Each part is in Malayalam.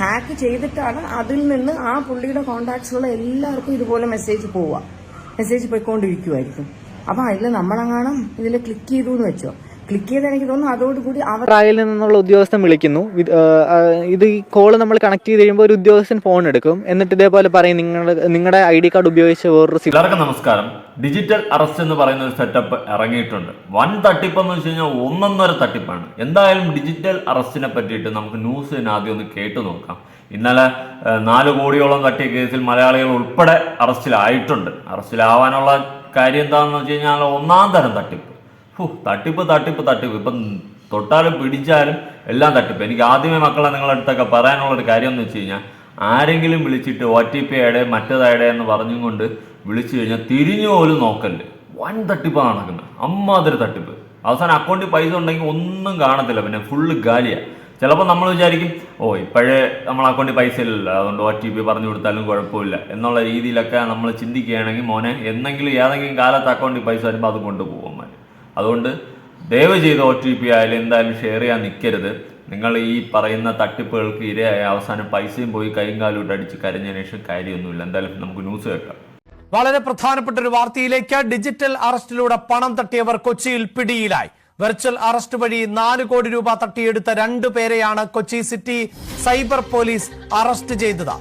ഹാക്ക് ചെയ്തിട്ടാണ് അതിൽ നിന്ന് ആ പുള്ളിയുടെ കോണ്ടാക്ട്സുള്ള എല്ലാവർക്കും ഇതുപോലെ മെസ്സേജ് പോവുക. മെസ്സേജ് പോയിക്കൊണ്ടിരിക്കുമായിരിക്കും അപ്പൊ അതിൽ നമ്മളെങ്ങാനും ഇതിൽ ക്ലിക്ക് ചെയ്തു എന്ന് വെച്ചോ. ക്ലിക്ക് ചെയ്ത് എനിക്ക് തോന്നുന്നു അതോടുകൂടി അവർ ട്രയലിൽ നിന്നുള്ള ഉദ്യോഗസ്ഥൻ വിളിക്കുന്നു. ഇത് ഈ കോൾ നമ്മൾ കണക്ട് ചെയ്ത് കഴിയുമ്പോൾ ഒരു ഉദ്യോഗസ്ഥൻ ഫോൺ എടുക്കും. എന്നിട്ട് ഇതേപോലെ പറയും നിങ്ങളുടെ നിങ്ങളുടെ ഐ ഡി കാർഡ് ഉപയോഗിച്ച് വേറൊരു എല്ലാവർക്കും നമസ്കാരം. ഡിജിറ്റൽ അറസ്റ്റ് എന്ന് പറയുന്ന ഒരു സെറ്റപ്പ് ഇറങ്ങിയിട്ടുണ്ട്. വൻ തട്ടിപ്പ് എന്ന് വെച്ച് കഴിഞ്ഞാൽ ഒന്നൊന്നര തട്ടിപ്പാണ്. എന്തായാലും ഡിജിറ്റൽ അറസ്റ്റിനെ പറ്റിയിട്ട് നമുക്ക് ന്യൂസ് ആദ്യം ഒന്ന് കേട്ടു നോക്കാം. ഇന്നലെ നാല് കോടിയോളം തട്ടിയ കേസിൽ മലയാളികൾ ഉൾപ്പെടെ അറസ്റ്റിലായിട്ടുണ്ട്. അറസ്റ്റിലാവാനുള്ള കാര്യം എന്താണെന്ന് വെച്ച് കഴിഞ്ഞാൽ ഒന്നാം തരം തട്ടിപ്പ്. ഹോ, തട്ടിപ്പ് തട്ടിപ്പ് തട്ടിപ്പ്. ഇപ്പം തൊട്ടാലും പിടിച്ചാലും എല്ലാം തട്ടിപ്പ്. എനിക്ക് ആദ്യമേ മക്കളെ നിങ്ങളുടെ അടുത്തൊക്കെ പറയാനുള്ള ഒരു കാര്യം എന്ന് വെച്ച് കഴിഞ്ഞാൽ ആരെങ്കിലും വിളിച്ചിട്ട് ഒ ടി പി അയടെ മറ്റേതായടെ എന്ന് പറഞ്ഞും കൊണ്ട് വിളിച്ചു കഴിഞ്ഞാൽ തിരിഞ്ഞു പോലും നോക്കല്ലേ. വൻ തട്ടിപ്പാണ് നടക്കുന്നത്. അമ്മാതിരി തട്ടിപ്പ്. അവസാനം അക്കൗണ്ടിൽ പൈസ ഉണ്ടെങ്കിൽ ഒന്നും കാണത്തില്ല. പിന്നെ ഫുള്ള് ഗാലിയാണ് ചിലപ്പോൾ നമ്മൾ വിചാരിക്കും ഓ ഇപ്പോഴേ നമ്മൾ അക്കൗണ്ടിൽ പൈസ ഇല്ലല്ലോ. അതുകൊണ്ട് ഒ ടി പി പറഞ്ഞു കൊടുത്താലും കുഴപ്പമില്ല. എന്നുള്ള രീതിയിലൊക്കെ നമ്മൾ ചിന്തിക്കുകയാണെങ്കിൽ മോനെ എന്നെങ്കിലും ഏതെങ്കിലും കാലത്ത് അക്കൗണ്ടിൽ പൈസ വരുമ്പോൾ അത് കൊണ്ടുപോകും അതുകൊണ്ട് ദയവ് ചെയ്ത് ഒ ടി പി ആയാലും എന്തായാലും ഷെയർ ചെയ്യാൻ നിൽക്കരുത് നിങ്ങൾ ഈ പറയുന്ന തട്ടിപ്പുകൾക്ക് ഇരയായ അവസാനം പൈസയും പോയി കൈയും കാലും അടിച്ച് കരഞ്ഞതിന് ശേഷം കാര്യമൊന്നുമില്ല. എന്തായാലും നമുക്ക് ന്യൂസ് കേൾക്കാം. വളരെ പ്രധാനപ്പെട്ട ഒരു വാർത്തയിലേക്ക് ഡിജിറ്റൽ അറസ്റ്റിലൂടെ പണം തട്ടിയവർ കൊച്ചിയിൽ പിടിയിലായി. വെർച്വൽ അറസ്റ്റ് വഴി നാല് കോടി രൂപ തട്ടിയെടുത്ത രണ്ടു പേരെയാണ് Kochi city cyber police arrest ചെയ്തത്.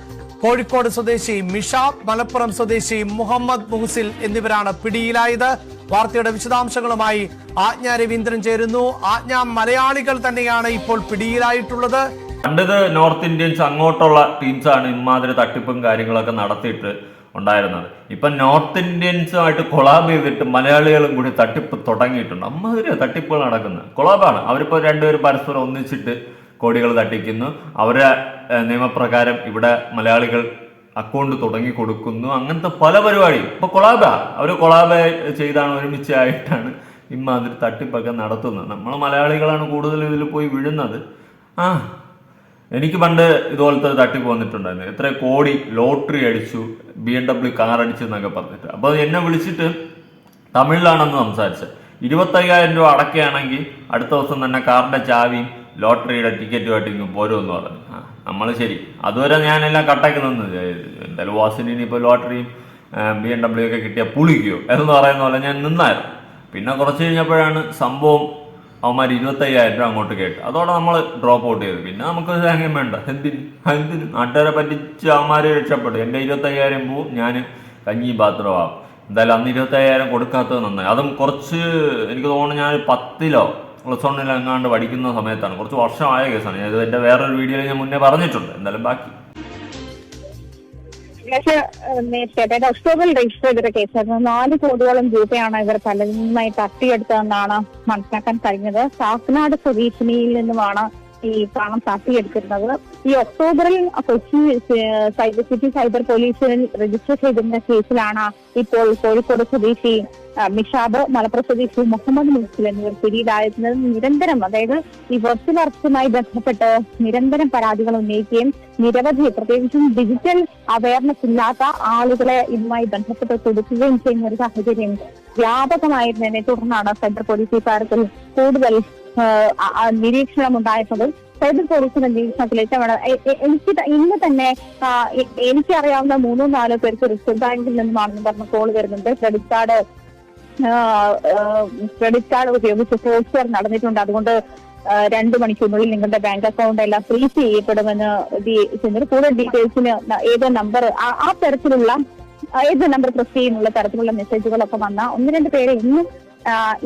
കോഴിക്കോട് സ്വദേശി മിഷ മലപ്പുറം സ്വദേശി മുഹമ്മദ് മുഹസിൽ എന്നിവരാണ് പിടിയിലായത്. വാർത്തയുടെ വിശദാംശങ്ങളുമായി ആജ്ഞ രവീന്ദ്രൻ ചേരുന്നു. ആജ്ഞ മലയാളികൾ തന്നെയാണ് ഇപ്പോൾ പിടിയിലായിട്ടുള്ളത്. പണ്ടത് നോർത്ത് ഇന്ത്യൻസ് അങ്ങോട്ടുള്ള ടീംസാണ് ഇമാതിരി തട്ടിപ്പും കാര്യങ്ങളൊക്കെ നടത്തിയിട്ട് ഉണ്ടായിരുന്നത്. ഇപ്പൊ നോർത്ത് ഇന്ത്യൻസുമായിട്ട് കൊളാബ് ചെയ്തിട്ട് മലയാളികളും കൂടി തട്ടിപ്പ് തുടങ്ങിയിട്ടുണ്ട്. അമ്മാതിരി തട്ടിപ്പുകൾ നടക്കുന്നത്. കൊളാബാണ്. അവരിപ്പോ രണ്ടുപേരും പരസ്പരം ഒന്നിച്ചിട്ട് കോടികൾ തട്ടിക്കുന്നു. അവരെ നിയമപ്രകാരം ഇവിടെ മലയാളികൾ അക്കൗണ്ട് തുടങ്ങി കൊടുക്കുന്നു. അങ്ങനത്തെ പല പരിപാടിയും. ഇപ്പൊ കൊളാബ. അവർ കൊളാബ ചെയ്താണ് ഒരുമിച്ചായിട്ടാണ് ഇമാതിരി തട്ടിപ്പൊക്കെ നടത്തുന്നത്. നമ്മൾ മലയാളികളാണ് കൂടുതൽ ഇതിൽ പോയി വീഴുന്നത്. ആ എനിക്ക് പണ്ട് ഇതുപോലത്തെ തട്ടിപ്പ് വന്നിട്ടുണ്ടായിരുന്നു. എത്ര കോടി ലോട്ടറി അടിച്ചു ബി എം ഡബ്ല്യു കാർ അടിച്ചു എന്നൊക്കെ പറഞ്ഞിട്ട് അപ്പോൾ എന്നെ വിളിച്ചിട്ട് തമിഴിലാണെന്ന് സംസാരിച്ചത്. ഇരുപത്തയ്യായിരം രൂപ അടക്കുകയാണെങ്കിൽ അടുത്ത ദിവസം തന്നെ കാറിന്റെ ചാവിയും ലോട്ടറിയുടെ ടിക്കറ്റുമായിട്ട് ഇങ്ങ് പോരുമെന്ന് പറഞ്ഞു. നമ്മൾ ശരി. അതുവരെ ഞാനെല്ലാം കട്ടാക്കി നിന്നത്. എന്തായാലും വാസിന് ഇപ്പോൾ ലോട്ടറിയും ബി എം ഡബ്ല്യു ഒക്കെ കിട്ടിയ പുളിക്കോ? എന്ന് പറയുന്ന പോലെ ഞാൻ നിന്നായിരുന്നു. പിന്നെ കുറച്ച് കഴിഞ്ഞപ്പോഴാണ് സംഭവം അവന്മാർ ഇരുപത്തയ്യായിരം രൂപ അങ്ങോട്ട് കേട്ടു. അതോടെ നമ്മൾ ഡ്രോപ്പ് ഔട്ട് ചെയ്തു. പിന്നെ നമുക്ക് തേങ്ങയും വേണ്ട. എന്തിന്? എന്തിന്? നാട്ടുകാരെ പറ്റിച്ച് അവന്മാർ രക്ഷപ്പെട്ടു. എന്റെ ഇരുപത്തയ്യായിരം പോവും. ഞാൻ കഞ്ഞി പാത്രമാകും എന്തായാലും അന്ന് ഇരുപത്തയ്യായിരം കൊടുക്കാത്തത് നന്നായി. അതും കുറച്ച് എനിക്ക് തോന്നുന്നു ഞാൻ പത്തിലോ പ്ലസ് വണ്ണിലോ എങ്ങാണ്ട് പഠിക്കുന്ന സമയത്താണ്. കുറച്ച് വർഷമായ കേസാണ്. ഇത് എന്റെ വേറൊരു വീഡിയോയിൽ ഞാൻ മുന്നേ പറഞ്ഞിട്ടുണ്ട്. എന്തായാലും ബാക്കി. അതായത് ഒക്ടോബറിൽ രജിസ്റ്റർ ചെയ്തൊരു കേസായിരുന്നു നാല് കോടിയോളം രൂപയാണ് ഇവർ പലതുമായി തട്ടിയെടുത്തതെന്നാണ് മനസ്സിലാക്കാൻ കഴിഞ്ഞത്. കാക്കനാട് സ്വദേശിനിയിൽ നിന്നുമാണ് ഈ പണം തട്ടിയെടുക്കുന്നത് ഈ ഒക്ടോബറിൽ കൊച്ചി സൈബർ സിറ്റി സൈബർ പോലീസിൽ രജിസ്റ്റർ ചെയ്തിരുന്ന കേസിലാണ് ഇപ്പോൾ കോഴിക്കോട് സ്വദേശി മിഷാബ് മലപ്പുറം സ്വദേശി മുഹമ്മദ് മുസ്ലിം എന്നിവർ പിടിയിലായിരുന്നത് നിരന്തരം അതായത് ഈ വെർച്വൽ അറസ്റ്റുമായി ബന്ധപ്പെട്ട് നിരന്തരം പരാതികൾ ഉന്നയിക്കുകയും നിരവധി പ്രത്യേകിച്ചും ഡിജിറ്റൽ അവയർനെസ് ഇല്ലാത്ത ആളുകളെ ഇതുമായി ബന്ധപ്പെട്ട് കൊടുക്കുകയും ചെയ്യുന്ന ഒരു സാഹചര്യം വ്യാപകമായിരുന്നതിനെ തുടർന്നാണ് സെൻട്രൽ പോലീസ് ഇക്കാര്യത്തിൽ കൂടുതൽ നിരീക്ഷണം ഉണ്ടായിട്ടത് സൈബർ പോലീസിന്റെ നിരീക്ഷണത്തിൽ എ- എനിക്ക് ഇന്ന് തന്നെ എനിക്കറിയാവുന്ന മൂന്നോ നാലോ പേർക്ക് റിസർവ് ബാങ്കിൽ നിന്നുമാണെന്ന് പറഞ്ഞ കോൾ വരുന്നുണ്ട്. ക്രെഡിറ്റ് കാർഡ് ക്രെഡിറ്റ് കാർഡ് ഉപയോഗിച്ച് പോസ്റ്റർ നടന്നിട്ടുണ്ട്. അതുകൊണ്ട് രണ്ട് മണിക്കൂറിനുള്ളിൽ നിങ്ങളുടെ ബാങ്ക് അക്കൗണ്ട് എല്ലാം ഫ്രീസ് ചെയ്യപ്പെടുമെന്ന് ചെന്നിട്ട് കൂടുതൽ ഡീറ്റെയിൽസിന് ഏത് നമ്പർ ആ തരത്തിലുള്ള ഏത് നമ്പർ പ്രസ് ചെയ്യുന്നുള്ള തരത്തിലുള്ള മെസ്സേജുകളൊക്കെ വന്ന ഒന്ന് രണ്ട് പേരെ ഇന്നും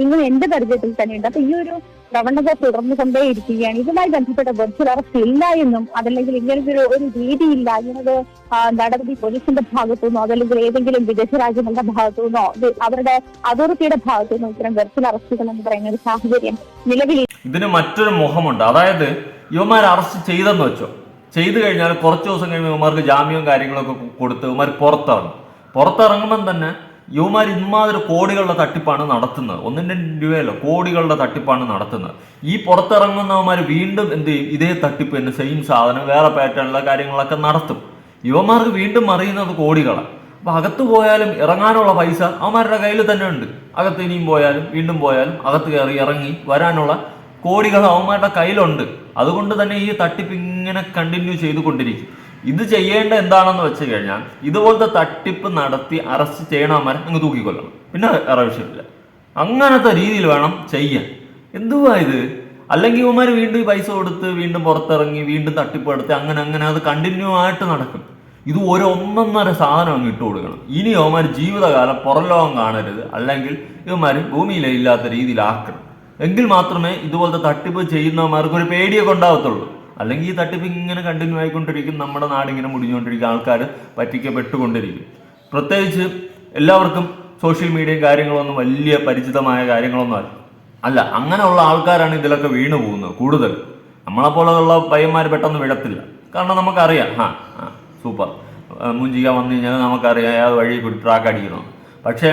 ഇന്നും എന്റെ പരിചയത്തിൽ തന്നെയുണ്ട്. അപ്പൊ ഈ ഒരു പ്രവണത തുടർന്നു കൊണ്ടേയിരിക്കുകയാണ് ഇതുമായി ബന്ധപ്പെട്ട വെർച്വൽ അറസ്റ്റ് ഇല്ല എന്നും അതല്ലെങ്കിൽ ഇങ്ങനത്തെ ഒരു ഒരു രീതിയില്ല ഇങ്ങനത് നടപടി പോലീസിന്റെ ഭാഗത്തു നിന്നോ അതല്ലെങ്കിൽ ഏതെങ്കിലും വിദേശ രാജ്യങ്ങളുടെ ഭാഗത്തു നിന്നോ അവരുടെ അതോറിറ്റിയുടെ ഭാഗത്തു നിന്നോ ഇത്തരം വെർച്വൽ അറസ്റ്റുകൾ എന്ന് പറയുന്ന ഒരു സാഹചര്യം നിലവിൽ ഇതിന് മറ്റൊരു മുഖമുണ്ട്. അതായത് യുവമാർ അറസ്റ്റ് ചെയ്തെന്ന് വെച്ചോ. ചെയ്തു കഴിഞ്ഞാൽ കുറച്ച് ദിവസം കഴിയുമ്പോൾ യുവമാർക്ക് ജാമ്യവും കാര്യങ്ങളൊക്കെ കൊടുത്ത് യുവമാർ പുറത്തിറങ്ങും. പുറത്തിറങ്ങുമ്പം തന്നെ ഇവന്മാർ ഇമാതിരി കോടികളുടെ തട്ടിപ്പാണ് നടത്തുന്നത്. ഒന്നിന്റെ രൂപയല്ല കോടികളുടെ തട്ടിപ്പാണ് നടത്തുന്നത്. ഈ പുറത്തിറങ്ങുന്നവന്മാർ വീണ്ടും എന്ത് ചെയ്യും? ഇതേ തട്ടിപ്പ് തന്നെ സെയിം സാധനം വേറെ പാറ്റേണുള്ള കാര്യങ്ങളൊക്കെ നടത്തും. യുവമാർക്ക് വീണ്ടും അറിയുന്നത് കോടികളാണ് അപ്പം അകത്ത് പോയാലും ഇറങ്ങാനുള്ള പൈസ അവന്മാരുടെ കയ്യിൽ തന്നെ ഉണ്ട്. അകത്ത് ഇനിയും പോയാലും വീണ്ടും പോയാലും അകത്ത് കയറി ഇറങ്ങി വരാനുള്ള കോടികൾ അവന്മാരുടെ കയ്യിലുണ്ട്. അതുകൊണ്ട് തന്നെ ഈ തട്ടിപ്പ് ഇങ്ങനെ കണ്ടിന്യൂ ചെയ്തുകൊണ്ടിരിക്കും. ഇത് ചെയ്യേണ്ട എന്താണെന്ന് വെച്ച് കഴിഞ്ഞാൽ ഇതുപോലത്തെ തട്ടിപ്പ് നടത്തി അറസ്റ്റ് ചെയ്യണമാരെ അങ്ങ് തൂക്കിക്കൊല്ലണം. പിന്നെ വേറെ അങ്ങനത്തെ രീതിയിൽ വേണം ചെയ്യാൻ. എന്തുവാ ഇത്? അല്ലെങ്കിൽ ഇവന്മാർ വീണ്ടും പൈസ കൊടുത്ത് വീണ്ടും പുറത്തിറങ്ങി വീണ്ടും തട്ടിപ്പ് എടുത്ത് അങ്ങനെ അങ്ങനെ അത് കണ്ടിന്യൂ ആയിട്ട് നടക്കും. ഇത് ഒരു ഒന്നൊന്നര സാധനം അങ്ങ് ഇട്ട് കൊടുക്കണം. ഇനി ഇവന്മാർ ജീവിതകാലം പുറലോകം കാണരുത്. അല്ലെങ്കിൽ ഇവന്മാർ ഭൂമിയിലെ ഇല്ലാത്ത രീതിയിലാക്കണം. എങ്കിൽ മാത്രമേ ഇതുപോലത്തെ തട്ടിപ്പ് ചെയ്യുന്നവന്മാർക്ക് ഒരു പേടിയൊക്കെ ഉണ്ടാവത്തുള്ളൂ. അല്ലെങ്കിൽ ഈ തട്ടിപ്പ് ഇങ്ങനെ കണ്ടിന്യൂ ആയിക്കൊണ്ടിരിക്കും നമ്മുടെ നാടിങ്ങനെ മുടിഞ്ഞുകൊണ്ടിരിക്കും ആൾക്കാർ പറ്റിക്കപ്പെട്ടുകൊണ്ടിരിക്കും. പ്രത്യേകിച്ച് എല്ലാവർക്കും സോഷ്യൽ മീഡിയയും കാര്യങ്ങളൊന്നും വലിയ പരിചിതമായ കാര്യങ്ങളൊന്നും അല്ല. അല്ല അങ്ങനെയുള്ള ആൾക്കാരാണ് ഇതിലൊക്കെ വീണു പോകുന്നത് കൂടുതൽ. നമ്മളെപ്പോലെയുള്ള പയ്യന്മാർ പെട്ടെന്ന് വിടത്തില്ല. കാരണം നമുക്കറിയാം ആ ആ സൂപ്പർ. മുഞ്ചിക വന്നു കഴിഞ്ഞാൽ നമുക്കറിയാം ഏത് വഴി ട്രാക്ക് അടിക്കണം പക്ഷേ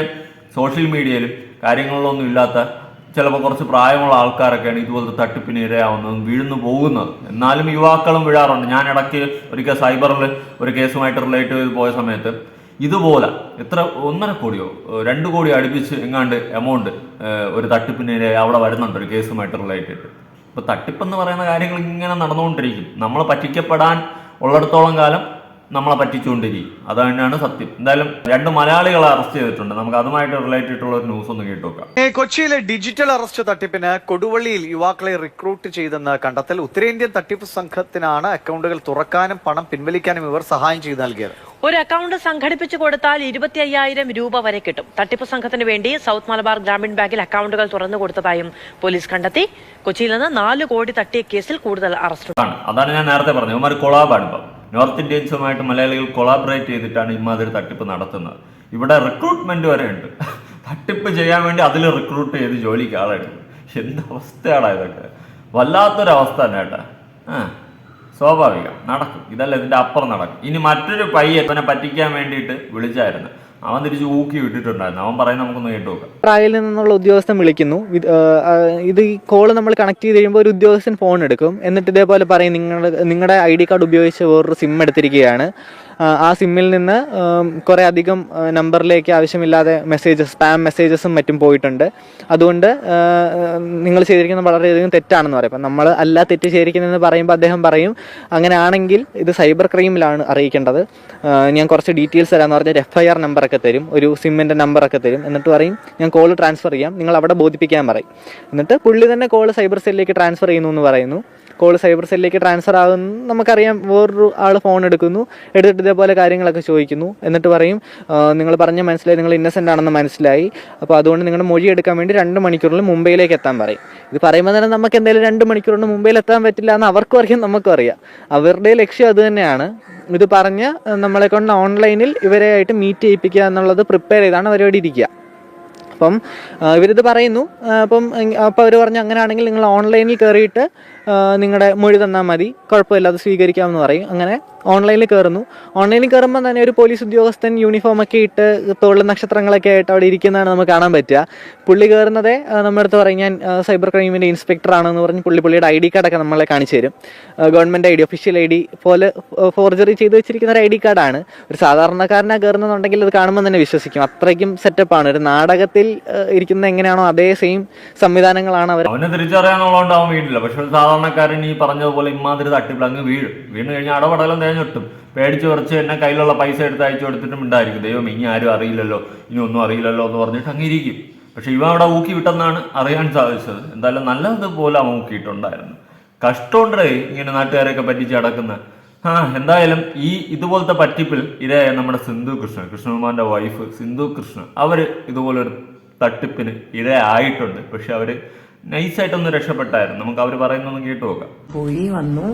സോഷ്യൽ മീഡിയയിലും കാര്യങ്ങളിലൊന്നും ഇല്ലാത്ത ചിലപ്പോൾ കുറച്ച് പ്രായമുള്ള ആൾക്കാരൊക്കെയാണ് ഇതുപോലത്തെ തട്ടിപ്പിന് ഇരയാവുന്നതും വീഴുന്നു പോകുന്നത്. എന്നാലും യുവാക്കളും വീഴാറുണ്ട്. ഞാൻ ഇടയ്ക്ക് ഒരിക്കൽ സൈബറിൽ ഒരു കേസുമായിട്ട് റിലേറ്റ് ചെയ്ത് പോയ സമയത്ത് ഇതുപോലെ എത്ര ഒന്നര കോടിയോ രണ്ട് കോടി അടുപ്പിച്ച് എങ്ങാണ്ട് എമൗണ്ട് ഒരു തട്ടിപ്പിന് അവിടെ വരുന്നുണ്ട് ഒരു കേസുമായിട്ട് റിലേറ്റ് ചെയ്തിട്ട്. ഇപ്പൊ തട്ടിപ്പെന്ന് പറയുന്ന കാര്യങ്ങൾ ഇങ്ങനെ നടന്നുകൊണ്ടിരിക്കും. നമ്മൾ പറ്റിക്കപ്പെടാൻ ഉള്ളിടത്തോളം കാലം നമ്മളെ പറ്റിച്ചുകൊണ്ടിരിക്കും അത് തന്നെയാണ് സത്യം. എന്തായാലും രണ്ട് മലയാളികളെ അറസ്റ്റ് ചെയ്തിട്ടുണ്ട്. നമുക്ക് അതുമായിട്ട് റിലേറ്റ് ചെയ്തിട്ടുള്ള ഒരു ന്യൂസ് ഒന്ന് കേട്ടു നോക്കാം കൊച്ചിയിലെ ഡിജിറ്റൽ അറസ്റ്റ് തട്ടിപ്പിന് കൊടുവള്ളിയിൽ യുവാക്കളെ റിക്രൂട്ട് ചെയ്തെന്ന കണ്ടെത്തൽ ഉത്തരേന്ത്യൻ തട്ടിപ്പ് സംഘത്തിനാണ് അക്കൗണ്ടുകൾ തുറക്കാനും പണം പിൻവലിക്കാനും ഇവർ സഹായം ചെയ്ത് നൽകിയത്. ഒരു അക്കൗണ്ട് സംഘടിപ്പിച്ചു കൊടുത്താൽ ഇരുപത്തി അയ്യായിരം രൂപ വരെ കിട്ടും. തട്ടിപ്പ് സംഘത്തിന് വേണ്ടി സൗത്ത് മലബാർ ഗ്രാമീൺ ബാങ്കിൽ അക്കൗണ്ടുകൾ തുറന്നു കൊടുത്തതായും പോലീസ് കണ്ടെത്തി. കൊച്ചിയിൽ നിന്ന് നാല് കോടി തട്ടിയ കേസിൽ കൂടുതൽ അറസ്റ്റ് ആണ് അതാണ് ഞാൻ നേരത്തെ പറഞ്ഞത്. ഇവന്മാർ കൊളാബാണ് ഇപ്പം. നോർത്ത് ഇന്ത്യൻസുമായിട്ട് മലയാളികൾ കൊളാബറേറ്റ് ചെയ്തിട്ടാണ് ഇമാതിരി തട്ടിപ്പ് നടത്തുന്നത്. ഇവിടെ റിക്രൂട്ട്മെന്റ് വരെ ഉണ്ട്. തട്ടിപ്പ് ചെയ്യാൻ വേണ്ടി അതിൽ റിക്രൂട്ട് ചെയ്ത് ജോലിക്ക് ആളെടുക്കും എന്ത് ഇതൊക്കെ? വല്ലാത്തൊരവസ്ഥ തന്നെ കേട്ടാ. ആ സ്വാഭാവികം. നടക്കും. ഇതല്ല ഇതിന്റെ അപ്പുറം നടക്കും. ഇനി മറ്റൊരു പയ്യെ പറ്റിക്കാൻ വേണ്ടിയിട്ട് വിളിച്ചായിരുന്നു. അവൻ തിരിച്ച് ഊക്കി വിട്ടിട്ടുണ്ടായിരുന്നു അവൻ പറയുന്നത് നമുക്കൊന്ന് കേട്ടു നോക്കാം. നിന്നുള്ള ഉദ്യോഗസ്ഥൻ വിളിക്കുന്നു. ഇത് ഈ കോൾ നമ്മൾ കണക്ട് ചെയ്ത് കഴിയുമ്പോൾ ഒരു ഉദ്യോഗസ്ഥൻ ഫോൺ എടുക്കും. എന്നിട്ട് ഇതേപോലെ പറയും നിങ്ങൾ നിങ്ങളുടെ ഐ ഡി കാർഡ് ഉപയോഗിച്ച് വേറൊരു സിം എടുത്തിരിക്കുകയാണ്. ആ, സിമ്മിൽ നിന്ന് കുറേ അധികം നമ്പറിലേക്ക് ആവശ്യമില്ലാതെ മെസ്സേജസ് സ്പാം മെസ്സേജസും മറ്റും പോയിട്ടുണ്ട്. അതുകൊണ്ട് നിങ്ങൾ ചെയ്തിരിക്കുന്നത് വളരെയധികം തെറ്റാണെന്ന് പറയും. അപ്പം നമ്മൾ അല്ല തെറ്റ് ചെയ്തിരിക്കുന്നതെന്ന് പറയുമ്പോൾ അദ്ദേഹം പറയും അങ്ങനെയാണെങ്കിൽ ഇത് സൈബർ ക്രൈമിലാണ് അറിയിക്കേണ്ടത്. ഞാൻ കുറച്ച് ഡീറ്റെയിൽസ് തരാമെന്ന് പറഞ്ഞാൽ എഫ് ഐ ആർ നമ്പറൊക്കെ തരും ഒരു സിമ്മിന്റെ നമ്പറൊക്കെ തരും. എന്നിട്ട് പറയും ഞാൻ കോൾ ട്രാൻസ്ഫർ ചെയ്യാം. നിങ്ങൾ അവിടെ ബോധിപ്പിക്കാൻ പറയും. എന്നിട്ട് പുള്ളി തന്നെ കോൾ സൈബർ സെല്ലിലേക്ക് ട്രാൻസ്ഫർ ചെയ്യുന്നു എന്ന് പറയുന്നു. കോൾ സൈബർ സെല്ലിലേക്ക് ട്രാൻസ്ഫർ ആകുന്നു. നമുക്കറിയാം വേറൊരു ആൾ ഫോൺ എടുക്കുന്നു. എടുത്തിട്ട് ഇതേപോലെ കാര്യങ്ങളൊക്കെ ചോദിക്കുന്നു. എന്നിട്ട് പറയും നിങ്ങൾ പറഞ്ഞ മനസ്സിലായി. നിങ്ങൾ ഇന്നസെന്റ് ആണെന്ന് മനസ്സിലായി. അപ്പോൾ അതുകൊണ്ട് നിങ്ങളുടെ മൊഴി എടുക്കാൻ വേണ്ടി രണ്ട് മണിക്കൂറിൽ മുംബൈയിലേക്ക് എത്താൻ പറയും. ഇത് പറയുമ്പോൾ തന്നെ നമുക്ക് എന്തായാലും രണ്ട് മണിക്കൂറിന് മുംബൈയിൽ എത്താൻ പറ്റില്ല എന്ന് അവർക്കും അറിയാം നമുക്കും അറിയാം. അവരുടെ ലക്ഷ്യം അത് തന്നെയാണ്. ഇത് പറഞ്ഞ് നമ്മളെ കൊണ്ട് ഓൺലൈനിൽ ഇവരെയായിട്ട് മീറ്റ് ചെയ്യിപ്പിക്കുക എന്നുള്ളത് പ്രിപ്പയർ ചെയ്താണ് അവരോട് ഇരിക്കുക. അപ്പം ഇവരിത് പറയുന്നു. അപ്പം അപ്പം അവർ പറഞ്ഞു അങ്ങനെയാണെങ്കിൽ നിങ്ങൾ ഓൺലൈനിൽ കയറിയിട്ട് നിങ്ങളുടെ മൊഴി തന്നാൽ മതി. കുഴപ്പമില്ല അത് സ്വീകരിക്കാമെന്ന് പറയും. അങ്ങനെ ഓൺലൈനിൽ കയറുന്നു. ഓൺലൈനിൽ കയറുമ്പോൾ തന്നെ ഒരു പോലീസ് ഉദ്യോഗസ്ഥൻ യൂണിഫോമൊക്കെ ഇട്ട് തോളിൽ നക്ഷത്രങ്ങളൊക്കെ ആയിട്ട് അവിടെ ഇരിക്കുന്നതാണ് നമുക്ക് കാണാൻ പറ്റുക. പുള്ളി കയറുന്നതേ നമ്മുടെ അടുത്ത് പറയും ഞാൻ സൈബർ ക്രൈമിന്റെ ഇൻസ്പെക്ടർ ആണെന്ന് പറഞ്ഞ് പുള്ളി പുള്ളിയുടെ ഐ ഡി കാർഡൊക്കെ നമ്മളെ കാണിച്ചു തരും. Government I D official I D പോലെ ഫോർജറി ചെയ്ത് വെച്ചിരിക്കുന്ന ഒരു ഐ ഡി കാർഡാണ് ഒരു സാധാരണക്കാരനാണ് കയറുന്നുണ്ടെങ്കിൽ അത് കാണുമ്പോൾ തന്നെ വിശ്വസിക്കും. അത്രയ്ക്കും സെറ്റപ്പാണ് ഒരു നാടകത്തിൽ ഇരിക്കുന്ന എങ്ങനെയാണോ അതേ സെയിം സംവിധാനങ്ങളാണ് അവർ അവനെ തിരിച്ചറിയാനുള്ളതുകൊണ്ട് അവൻ വീണില്ല പക്ഷെ ഒരു സാധാരണക്കാരൻ ഈ പറഞ്ഞതുപോലെ ഇമാതിരി തട്ടിപ്പിൽ അങ്ങ് വീഴും. വീണ് കഴിഞ്ഞാൽ അടപടലം തേഞ്ഞൊട്ടും പേടിച്ച് കുറച്ച് എന്നെ കയ്യിലുള്ള പൈസ എടുത്ത് അയച്ചു കൊടുത്തിട്ടും ഉണ്ടായിരിക്കും. ദൈവം ഇനി ആരും അറിയില്ലല്ലോ. ഇനി ഒന്നും അറിയില്ലല്ലോ എന്ന് പറഞ്ഞിട്ട് അങ്ങിരിക്കും. പക്ഷെ ഇവ അവിടെ ഊക്കി വിട്ടെന്നാണ് അറിയാൻ സാധിച്ചത്. എന്തായാലും നല്ലതുപോലെ അവൻ ഊക്കിയിട്ടുണ്ടായിരുന്നു. കഷ്ടമുണ്ടേ ഇങ്ങനെ നാട്ടുകാരെയൊക്കെ പറ്റിച്ച് അടക്കുന്ന ആ എന്തായാലും ഈ ഇതുപോലത്തെ പറ്റിപ്പിൽ ഇരയായ നമ്മുടെ സിന്ധു കൃഷ്ണൻ കൃഷ്ണകുമാറിന്റെ വൈഫ് സിന്ധു കൃഷ്ണൻ അവർ ഇതുപോലൊരു തട്ടിപ്പിന് ഇരയായിട്ടുണ്ട് പക്ഷെ അവർ നൈസായിട്ടൊന്ന് രക്ഷപ്പെട്ടായിരുന്നു. നമുക്ക് അവർ പറയുന്നൊന്ന് കേട്ടു നോക്കാം. പോയി വന്നു.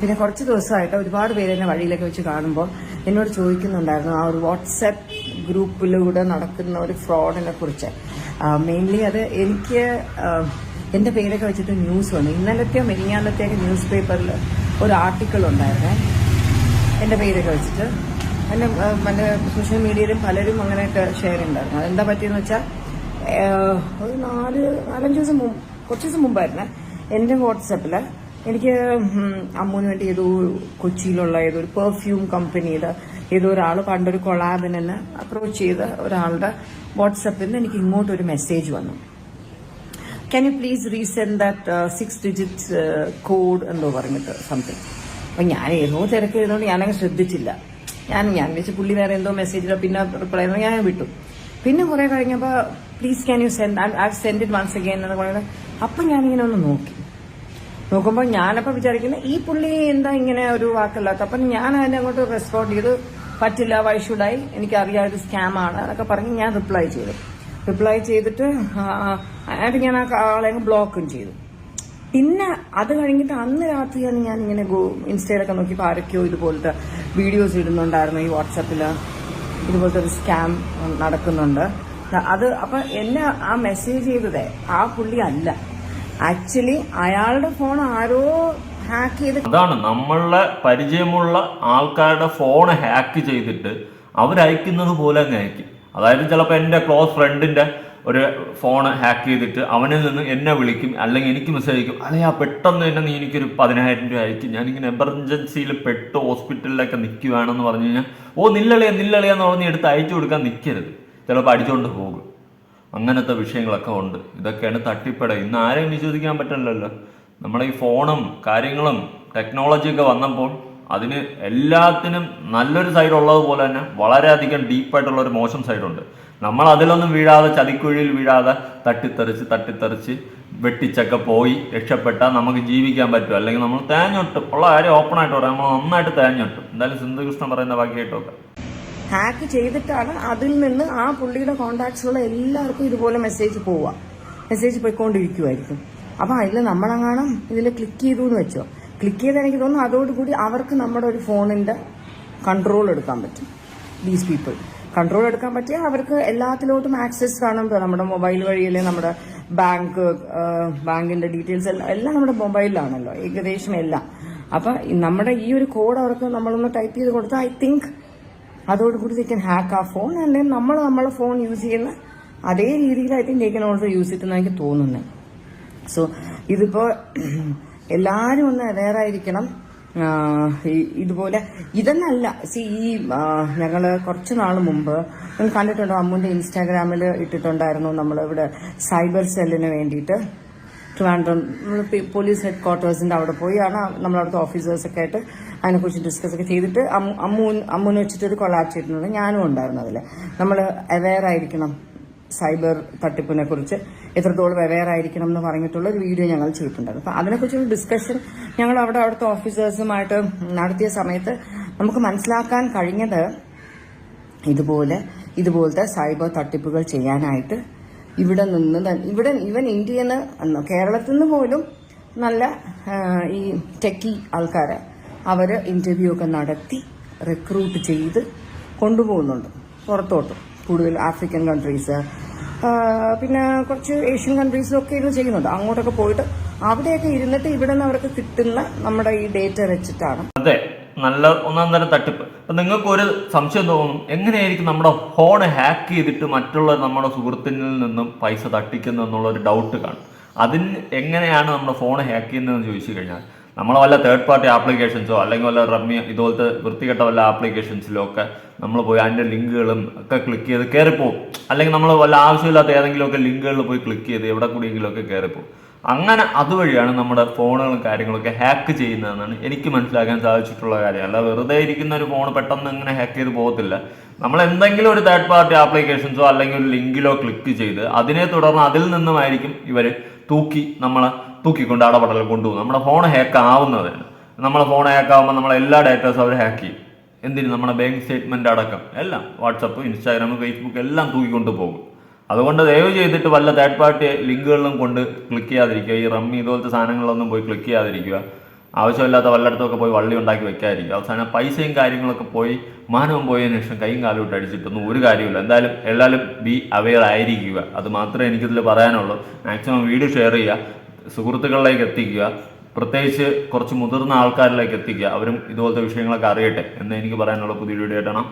പിന്നെ കുറച്ച് ദിവസമായിട്ട് ഒരുപാട് പേര് എന്നെ വഴിയിലൊക്കെ വെച്ച് കാണുമ്പോൾ എന്നോട് ചോദിക്കുന്നുണ്ടായിരുന്നു ആ ഒരു വാട്സാപ്പ് ഗ്രൂപ്പിലൂടെ നടക്കുന്ന ഒരു ഫ്രോഡിനെ കുറിച്ച്. മെയിൻലി അത് എനിക്ക് എന്റെ പേരൊക്കെ വെച്ചിട്ട് ന്യൂസ് വന്നു. ഇന്നലത്തെയോ മെരിഞ്ഞാലത്തെയൊക്കെ ന്യൂസ് പേപ്പറിൽ ഒരു ആർട്ടിക്കിൾ ഉണ്ടായിരുന്നേ. എന്റെ പേരൊക്കെ വെച്ചിട്ട്. ആ, മറ്റേ സോഷ്യൽ മീഡിയയിലും പലരും അങ്ങനെയൊക്കെ ഷെയർ ഉണ്ടായിരുന്നു. അതെന്താ പറ്റിയെന്ന് വെച്ചാൽ ഒരു നാല് നാലഞ്ച് ദിവസം മുമ്പ് കുറച്ച് ദിവസം മുമ്പായിരുന്നേ എന്റെ വാട്സപ്പിൽ എനിക്ക് അമ്മൂന് വേണ്ടി ഏതോ കൊച്ചിയിലുള്ള ഏതോ ഒരു പെർഫ്യൂം കമ്പനിയുടെ ഏതോ ഒരാൾ പണ്ടൊരു കൊളാബിന് അപ്രോച്ച് ചെയ്ത ഒരാളുടെ വാട്സപ്പിൽ നിന്ന് എനിക്ക് ഇങ്ങോട്ടൊരു മെസ്സേജ് വന്നു. Can you please resend that six digit code എന്തോ പറഞ്ഞിട്ട് സംതിങ് അപ്പൊ ഞാൻ ഏതോ തിരക്ക് ചെയ്തുകൊണ്ട് ഞാനങ്ങ് ശ്രദ്ധിച്ചില്ല. ഞാൻ ഞാൻ വെച്ച് പുള്ളി വേറെ എന്തോ മെസ്സേജിലോ പിന്നെ റിപ്ലൈ ഞാൻ വിട്ടു. പിന്നെ കുറെ കഴിഞ്ഞപ്പോ please can you send I send it once again എന്ന് പറയുന്നത്. അപ്പൊ ഞാനിങ്ങനെ ഒന്ന് നോക്കി. നോക്കുമ്പോൾ ഞാനപ്പോൾ വിചാരിക്കുന്നത് ഈ പുള്ളി എന്താ ഇങ്ങനെ ഒരു വാക്കല്ലാത്ത. അപ്പം ഞാൻ അതിനെ അങ്ങോട്ട് റെസ്പോണ്ട് ചെയ്ത് പറ്റില്ല വൈഷുഡായി എനിക്കറിയാം ഇത് സ്കാം ആണ് എന്നൊക്കെ പറഞ്ഞ് ഞാൻ റിപ്ലൈ ചെയ്തു. റിപ്ലൈ ചെയ്തിട്ട് ആയിട്ട് ഞാൻ ആ ആളെ ബ്ലോക്കും ചെയ്തു. പിന്നെ അത് കഴിഞ്ഞിട്ട് അന്ന് രാത്രിയാണ് ഞാൻ ഇങ്ങനെ ഗോ ഇൻസ്റ്റയിലൊക്കെ നോക്കിയപ്പോൾ ആരൊക്കെയോ ഇതുപോലത്തെ വീഡിയോസ് ഇടുന്നുണ്ടായിരുന്നു ഈ വാട്സാപ്പിൽ ഇതുപോലത്തെ ഒരു സ്കാം നടക്കുന്നുണ്ട്. അത് അപ്പം എന്നെ ആ മെസ്സേജ് ചെയ്തതേ ആ പുള്ളി അല്ല. ആക്ച്വലി അയാളുടെ ഫോൺ ആരോ ഹാക്ക് ചെയ്ത് അതാണ് നമ്മളുടെ പരിചയമുള്ള ആൾക്കാരുടെ ഫോൺ ഹാക്ക് ചെയ്തിട്ട് അവരയക്കുന്നത് പോലെ അങ്ങ് അയക്കും. അതായത് ചിലപ്പോൾ എന്റെ ക്ലോസ് ഫ്രണ്ടിന്റെ ഒരു ഫോൺ ഹാക്ക് ചെയ്തിട്ട് അവനിൽ നിന്ന് എന്നെ വിളിക്കും അല്ലെങ്കിൽ എനിക്ക് മെസ്സേജ് അയക്കും. അല്ലെ ആ പെട്ടെന്ന് തന്നെ നീ എനിക്കൊരു പതിനായിരം രൂപ അയക്കും ഞാനിങ്ങനെ എമർജൻസിയിൽ പെട്ട് ഹോസ്പിറ്റലിലൊക്കെ നിൽക്കുകയാണെന്ന് പറഞ്ഞു കഴിഞ്ഞാൽ ഓ നില്ലളിയ നില്ലളിയെന്ന് പറഞ്ഞ് എടുത്ത് അയച്ചു കൊടുക്കാൻ നിൽക്കരുത് ചിലപ്പോൾ അടിച്ചുകൊണ്ട് പോകും. അങ്ങനത്തെ വിഷയങ്ങളൊക്കെ ഉണ്ട്. ഇതൊക്കെയാണ് തട്ടിപ്പട. ഇന്ന് ആരെയും വിശ്വസിക്കാൻ പറ്റില്ലല്ലോ നമ്മുടെ ഈ ഫോണും കാര്യങ്ങളും ടെക്നോളജിയൊക്കെ വന്നപ്പോൾ അതിന് എല്ലാത്തിനും നല്ലൊരു സൈഡ് ഉള്ളതുപോലെ തന്നെ വളരെയധികം ഡീപ്പായിട്ടുള്ള ഒരു മോശം സൈഡുണ്ട് നമ്മൾ അതിലൊന്നും വീഴാതെ ചതിക്കുഴിയിൽ വീഴാതെ തട്ടിത്തെറിച്ച് തട്ടിത്തെറിച്ച് വെട്ടിച്ചൊക്കെ പോയി രക്ഷപ്പെട്ടാൽ നമുക്ക് ജീവിക്കാൻ പറ്റും. അല്ലെങ്കിൽ നമ്മൾ തേഞ്ഞൊട്ടും. ഉള്ള കാര്യം ഓപ്പണായിട്ട് പറയാം. നമ്മൾ നന്നായിട്ട് തേഞ്ഞൊട്ടും. എന്തായാലും സിന്ധുകൃഷ്ണൻ പറയുന്ന ബാക്കിയായിട്ടൊക്കെ ഹാക്ക് ചെയ്തിട്ടാണ് അതിൽ നിന്ന് ആ പുള്ളിയുടെ കോണ്ടാക്ട്സിലുള്ള എല്ലാവർക്കും ഇതുപോലെ മെസ്സേജ് പോവുക. മെസ്സേജ് പോയിക്കൊണ്ടിരിക്കുമായിരിക്കും അപ്പൊ അതിൽ നമ്മളങ്ങാണം ഇതിൽ ക്ലിക്ക് ചെയ്തു എന്ന് വെച്ചോ. ക്ലിക്ക് ചെയ്ത് എനിക്ക് തോന്നുന്നു അതോടുകൂടി അവർക്ക് നമ്മുടെ ഒരു ഫോണിന്റെ കൺട്രോൾ എടുക്കാൻ പറ്റും. ദീസ് പീപ്പിൾ കൺട്രോൾ എടുക്കാൻ പറ്റിയാൽ അവർക്ക് എല്ലാത്തിലോട്ടും ആക്സസ് കാണും. നമ്മുടെ മൊബൈൽ വഴിയല്ലേ നമ്മുടെ ബാങ്ക് ബാങ്കിന്റെ ഡീറ്റെയിൽസ് എല്ലാം എല്ലാം നമ്മുടെ മൊബൈലിലാണല്ലോ ഏകദേശം എല്ലാം. അപ്പൊ നമ്മുടെ ഈ ഒരു കോഡ് അവർക്ക് നമ്മളൊന്ന് ടൈപ്പ് ചെയ്ത് കൊടുത്താൽ ഐ തിങ്ക് അതോടുകൂടി ദേ ക്യാൻ ഹാക്ക് ആ ഫോൺ അല്ലെങ്കിൽ നമ്മൾ നമ്മളെ ഫോൺ യൂസ് ചെയ്യുന്ന അതേ രീതിയിൽ I they can also use it എന്ന് എനിക്ക് തോന്നുന്നത് സോ ഇതിപ്പോ എല്ലാരും ഒന്ന് aware ആയിരിക്കണം. ഇതുപോലെ ഇതെന്നല്ല. സി ഈ ഞങ്ങൾ കുറച്ച് നാൾ മുമ്പ് കണ്ടിട്ടുണ്ടോ? അമ്മുന്റെ ഇൻസ്റ്റാഗ്രാമിൽ ഇട്ടിട്ടുണ്ടായിരുന്നു നമ്മളിവിടെ സൈബർ സെല്ലിന് വേണ്ടിയിട്ട്. ട്രിവാൻഡ്രം നമ്മൾ പോലീസ് ഹെഡ് ക്വാർട്ടേഴ്സിന്റെ അവിടെ പോയി ആണ് നമ്മൾ ഓഫീസേഴ്സൊക്കെ ആയിട്ട് അതിനെക്കുറിച്ച് ഡിസ്കസ് ഒക്കെ ചെയ്തിട്ട് അമ്മു അമ്മു അമ്മുനെ വെച്ചിട്ട് ഒരു കൊളാബ് ഞാനും ഉണ്ടായിരുന്നു അതിൽ നമ്മൾ അവെയർ ആയിരിക്കണം സൈബർ തട്ടിപ്പിനെ കുറിച്ച്. എത്രത്തോളം അവെയർ ആയിരിക്കണം എന്ന് പറഞ്ഞിട്ടുള്ള ഒരു വീഡിയോ ഞങ്ങൾ ചെയ്തിട്ടുണ്ടായിരുന്നു. അപ്പം അതിനെക്കുറിച്ചൊരു ഡിസ്കഷൻ ഞങ്ങൾ അവിടെ അവിടുത്തെ ഓഫീസേഴ്സുമായിട്ട് നടത്തിയ സമയത്ത് നമുക്ക് മനസ്സിലാക്കാൻ കഴിഞ്ഞത് ഇതുപോലെ ഇതുപോലത്തെ സൈബർ തട്ടിപ്പുകൾ ചെയ്യാനായിട്ട് ഇവിടെ നിന്ന് ഇവിടെ ഇവൻ ഇന്ത്യയിൽ നിന്ന് കേരളത്തിൽ നിന്ന് പോലും നല്ല ഈ ടെക്കി ആൾക്കാരെ അവർ ഇന്റർവ്യൂ ഒക്കെ നടത്തി റിക്രൂട്ട് ചെയ്ത് കൊണ്ടുപോകുന്നുണ്ട് പുറത്തോട്ട്. കൂടുതൽ ആഫ്രിക്കൻ കൺട്രീസ് പിന്നെ കുറച്ച് ഏഷ്യൻ കൺട്രീസിലൊക്കെ ഇത് ചെയ്യുന്നുണ്ട്. അങ്ങോട്ടൊക്കെ പോയിട്ട് അവിടെയൊക്കെ ഇരുന്നിട്ട് ഇവിടെ നിന്ന് അവർക്ക് കിട്ടുന്ന നമ്മുടെ ഈ ഡേറ്റ വെച്ചിട്ടാണ്. അതെ. നല്ല ഒന്നാം തരം തട്ടിപ്പ്. അപ്പൊ നിങ്ങൾക്ക് ഒരു സംശയം തോന്നും എങ്ങനെയായിരിക്കും നമ്മുടെ ഫോൺ ഹാക്ക് ചെയ്തിട്ട് മറ്റുള്ള നമ്മുടെ സുഹൃത്തിനിൽ നിന്നും പൈസ തട്ടിക്കുന്നു എന്നുള്ള ഒരു ഡൗട്ട് കാണും. അതിന് എങ്ങനെയാണ് നമ്മുടെ ഫോൺ ഹാക്ക് ചെയ്യുന്നതെന്ന് ചോദിച്ചു കഴിഞ്ഞാൽ നമ്മൾ വല്ല തേർഡ് പാർട്ടി ആപ്ലിക്കേഷൻസോ അല്ലെങ്കിൽ വല്ല റമ്മി ഇതുപോലത്തെ വൃത്തികെട്ട വല്ല ആപ്ലിക്കേഷൻസിലോ ഒക്കെ നമ്മൾ പോയി അതിന്റെ ലിങ്കുകളും ഒക്കെ ക്ലിക്ക് ചെയ്ത് കയറിപ്പോവും അല്ലെങ്കിൽ നമ്മൾ വല്ല ആവശ്യമില്ലാത്ത ഏതെങ്കിലുമൊക്കെ ലിങ്കുകളിൽ പോയി ക്ലിക്ക് ചെയ്ത് എവിടെ കൂടിയെങ്കിലുമൊക്കെ കയറിപ്പോവും അങ്ങനെ അതുവഴിയാണ് നമ്മുടെ ഫോണുകളും കാര്യങ്ങളൊക്കെ ഹാക്ക് ചെയ്യുന്നതെന്നാണ് എനിക്ക് മനസ്സിലാക്കാൻ സാധിച്ചിട്ടുള്ള കാര്യം. അല്ല വെറുതെ ഇരിക്കുന്ന ഒരു ഫോൺ പെട്ടെന്ന് ഇങ്ങനെ ഹാക്ക് ചെയ്ത് പോകത്തില്ല. നമ്മൾ എന്തെങ്കിലും ഒരു തേർഡ് പാർട്ടി ആപ്ലിക്കേഷൻസോ അല്ലെങ്കിൽ ഒരു ലിങ്കിലോ ക്ലിക്ക് ചെയ്ത് അതിനെ തുടർന്ന് അതിൽ നിന്നുമായിരിക്കും ഇവർ തൂക്കി നമ്മളെ തൂക്കിക്കൊണ്ട് അടപടൽ കൊണ്ടുപോകും. നമ്മുടെ ഫോൺ ഹാക്ക് ആവുന്നതാണ് നമ്മളെ ഫോൺ ഹാക്ക് ആവുമ്പോൾ നമ്മളെ എല്ലാ ഡാറ്റാസും അവർ ഹാക്ക് ചെയ്യും. എന്തിന്? നമ്മുടെ ബാങ്ക് സ്റ്റേറ്റ്മെന്റ് അടക്കം. എല്ലാം. വാട്സപ്പ് ഇൻസ്റ്റാഗ്രാം ഫേസ്ബുക്ക് എല്ലാം തൂക്കിക്കൊണ്ട് പോകും. അതുകൊണ്ട് ദയവ് ചെയ്തിട്ട് വല്ല തേർഡ് പാർട്ടി ലിങ്കുകളിലും കൊണ്ട് ക്ലിക്ക് ചെയ്യാതിരിക്കുക. ഈ റമ്മി ഇതുപോലത്തെ സാധനങ്ങളിലൊന്നും പോയി ക്ലിക്ക് ചെയ്യാതിരിക്കുക. ആവശ്യമില്ലാത്ത വല്ലയിടത്തൊക്കെ പോയി വള്ളി ഉണ്ടാക്കി വെക്കാതിരിക്കുക. അവസാനം പൈസയും കാര്യങ്ങളൊക്കെ പോയി മാനവും പോയതിനു ശേഷം കൈയും കാലും ഇട്ട് അടിച്ചിട്ടൊന്നും ഒരു കാര്യമില്ല എന്തായാലും എല്ലാവരും ബി അവെയർ ആയിരിക്കുക. അത് മാത്രമേ എനിക്കിതിൽ പറയാനുള്ളൂ. മാക്സിമം വീഡിയോ ഷെയർ ചെയ്യുക. സുഹൃത്തുക്കളിലേക്ക് എത്തിക്കുക പ്രത്യേകിച്ച് കുറച്ച് മുതിർന്ന ആൾക്കാരിലേക്ക് എത്തിക്കുക. അവരും ഇതുപോലത്തെ വിഷയങ്ങളൊക്കെ അറിയട്ടെ എന്ന് എനിക്ക് പറയാനുള്ള പുതിയ വീഡിയോ ആയിട്ടാണ്.